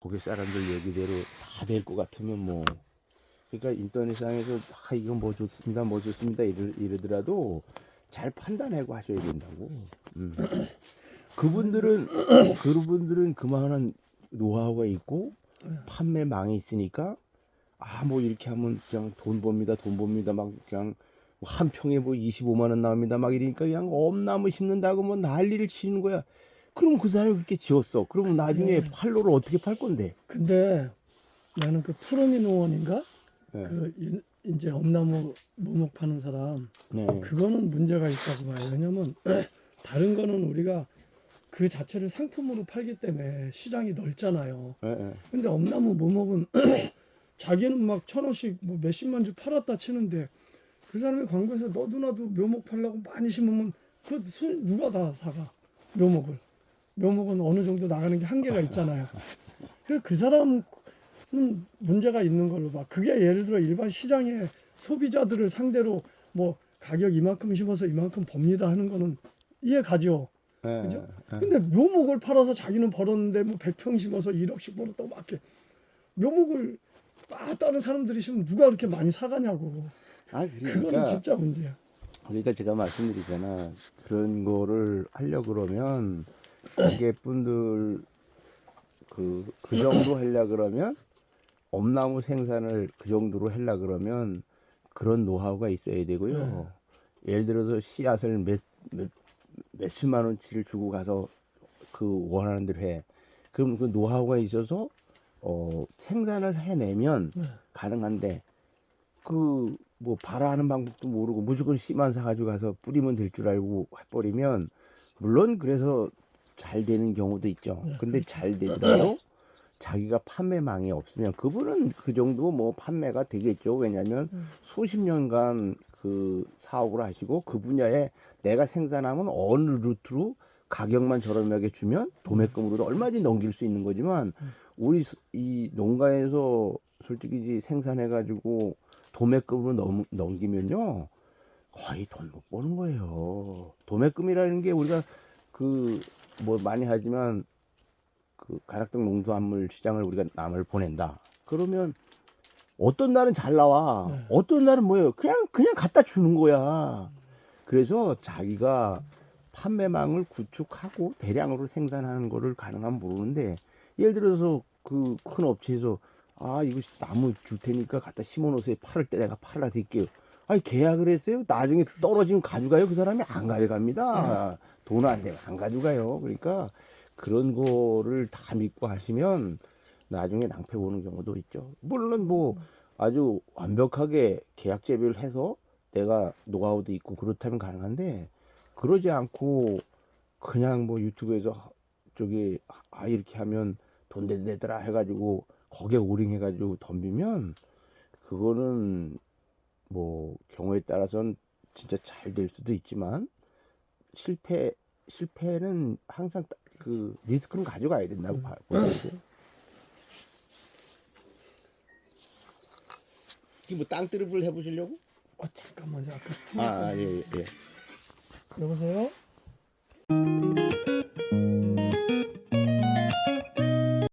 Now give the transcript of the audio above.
고객 사람들 얘기대로 다 될 것 같으면 뭐. 그러니까 인터넷상에서 아 이건 뭐 좋습니다 뭐 좋습니다 이러, 이러더라도 잘 판단하고 하셔야 된다고. 음. 그분들은 그분들은 그만한 노하우가 있고 판매망이 있으니까 아 뭐 이렇게 하면 그냥 돈 법니다 돈 법니다. 막 그냥 뭐한 평에 뭐 25만 원 나옵니다. 막 이러니까 그냥 엄나무 심는다고 뭐 난리를 치는 거야 그럼 그 사람이 그렇게 지었어 그러면 나중에 네. 팔로를 어떻게 팔 건데 근데 나는 그 푸르미 농원인가 네. 그 이- 이제 엄나무 모목 파는 사람 네. 그거는 문제가 있다고 봐요. 왜냐면 다른 거는 우리가 그 자체를 상품으로 팔기 때문에 시장이 넓잖아요. 예, 예. 근데 엄나무 모목은 자기는 막 천 원씩 뭐 몇십만 주 팔았다 치는데 그 사람이 광고에서 너도 나도 묘목 팔라고 많이 심으면 그 수, 누가 다 사가 묘목을 묘목은 어느 정도 나가는 게 한계가 있잖아요. 그래서 그 사람은 문제가 있는 걸로 봐. 그게 예를 들어 일반 시장에 소비자들을 상대로 뭐 가격 이만큼 심어서 이만큼 법니다 하는 거는 이해 가죠. 예, 그죠? 예. 근데 묘목을 팔아서 자기는 벌었는데 뭐 100평 심어서 1억씩 벌었다고 막 이렇게 묘목을 막 다른 사람들이 심으면 누가 그렇게 많이 사가냐고. 아 그거는 그러니까 진짜 문제야. 그러니까 제가 말씀드리잖아 그런 거를 하려 그러면 고객분들 그, 그 정도 하려 그러면 엄나무 생산을 그 정도로 하려 그러면 그런 노하우가 있어야 되고요. 예를 들어서 씨앗을 몇, 몇, 몇십만 원치를 주고 가서 그 원하는 대로 해. 그럼 그 노하우가 있어서 어, 생산을 해내면 네. 가능한데 그 뭐 발화하는 방법도 모르고 무조건 씨만 사가지고 가서 뿌리면 될 줄 알고 해버리면 물론 그래서 잘 되는 경우도 있죠. 네, 근데 잘 되더라도 자기가 판매망이 없으면 그분은 그 정도 뭐 판매가 되겠죠. 왜냐하면 음. 수십 년간 그 사업을 하시고 그 분야에 내가 생산하면 어느 루트로 가격만 저렴하게 주면 도매금으로도 얼마든지 넘길 수 있는 거지만 음. 우리 수- 이 농가에서 솔직히 이제 생산해 가지고 도매금으로 넘, 넘기면요 거의 돈 못 버는 거예요. 도매금이라는 게 우리가 그 뭐 많이 하지만 그 가락등 농수산물 시장을 우리가 남을 보낸다. 그러면 어떤 날은 잘 나와. 네. 어떤 날은 뭐예요? 그냥 그냥 갖다 주는 거야. 그래서 자기가 판매망을 구축하고 대량으로 생산하는 거를 가능하면 모르는데 예를 들어서 그 큰 업체에서 아 이거 나무 줄 테니까 갖다 심어 놓으세요. 팔을 때 내가 팔아 드릴게요. 아니 계약을 했어요. 나중에 떨어지면 가져가요. 그 사람이 안 가져갑니다. 돈 안 되면 안 가져가요. 그러니까 그런 거를 다 믿고 하시면 나중에 낭패 보는 경우도 있죠. 물론 뭐 아주 완벽하게 계약 재배를 해서 내가 노하우도 있고 그렇다면 가능한데 그러지 않고 그냥 뭐 유튜브에서 저기 아 이렇게 하면 돈 된다더라 해가지고 거기에 오링 해가지고 덤비면 그거는 뭐 경우에 따라서는 진짜 잘 될 수도 있지만 실패 실패는 항상 따- 그 리스크는 가져가야 된다고 봐- 보는 거죠. 이게 뭐 땅뜨르블 해보시려고? 아 잠깐만요. 아까 아, 아, 예, 예. 여보세요?